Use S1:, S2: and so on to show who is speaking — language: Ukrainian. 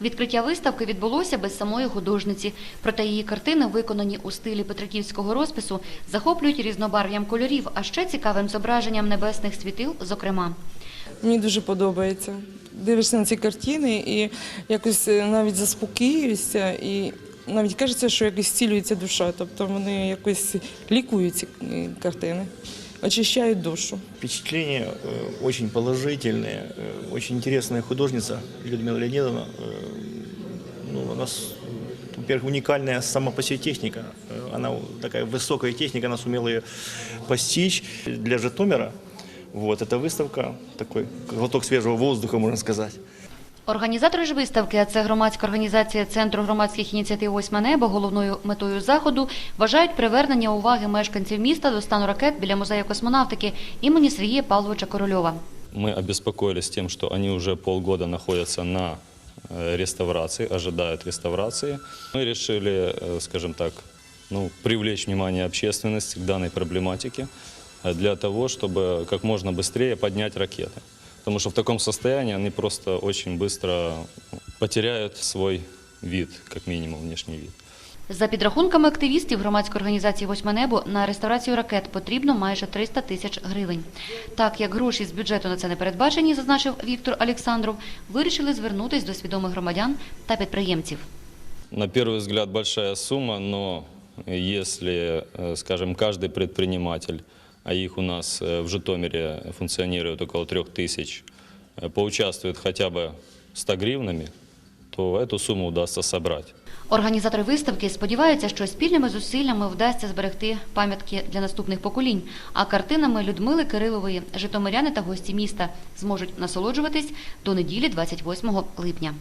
S1: Відкриття виставки відбулося без самої художниці. Проте її картини, виконані у стилі петриківського розпису, захоплюють різнобарв'ям кольорів, а ще цікавим зображенням небесних світил, зокрема.
S2: Мені дуже подобається. Дивишся на ці картини і якось е, навіть заспокоюєшся, і навіть кажеться, що якось зцілюється душа. Тобто вони якось лікують ці картини, очищають душу.
S3: Впечатления э, очень положительные. Э, очень интересная художница Людмила Леонидовна. Э, ну, у нас, э, во-первых, уникальная сама по себе техника. Э, Она такая высокая техника, она сумела ее постичь. Для Житомира вот, эта выставка, такой глоток свежего воздуха, можно сказать.
S1: Організатори ж виставки, а це громадська організація Центру громадських ініціатив «Восьме небо», головною метою заходу вважають привернення уваги мешканців міста до стану ракет біля музею космонавтики імені Сергія Павловича Корольова.
S4: Мы обеспокоились тем, что они уже полгода находятся на э, реставрации, ожидают реставрации. Мы решили, э, скажем так, ну, привлечь внимание общественности к данной проблематике э, для того, чтобы как можно быстрее поднять ракеты. Потому что в таком состоянии они просто очень быстро потеряют свой вид, как минимум внешний вид.
S1: За підрахунками активістів громадської організації «Восьме небо» на реставрацію ракет потрібно майже 300 тисяч гривень. Так як гроші з бюджету на це не передбачені, зазначив Віктор Олександров, вирішили звернутись до свідомих громадян та підприємців.
S4: На первый взгляд большая сумма, но если, э, скажем, каждый предприниматель, а их у нас э, в Житомире функционирует около трех тысяч, э, поучаствует хотя бы 100 гривнами, то эту сумму удастся собрать.
S1: Організатори виставки сподіваються, що спільними зусиллями вдасться зберегти пам'ятки для наступних поколінь, а картинами Людмили Кирилової житомиряни та гості міста зможуть насолоджуватись до неділі 28 липня.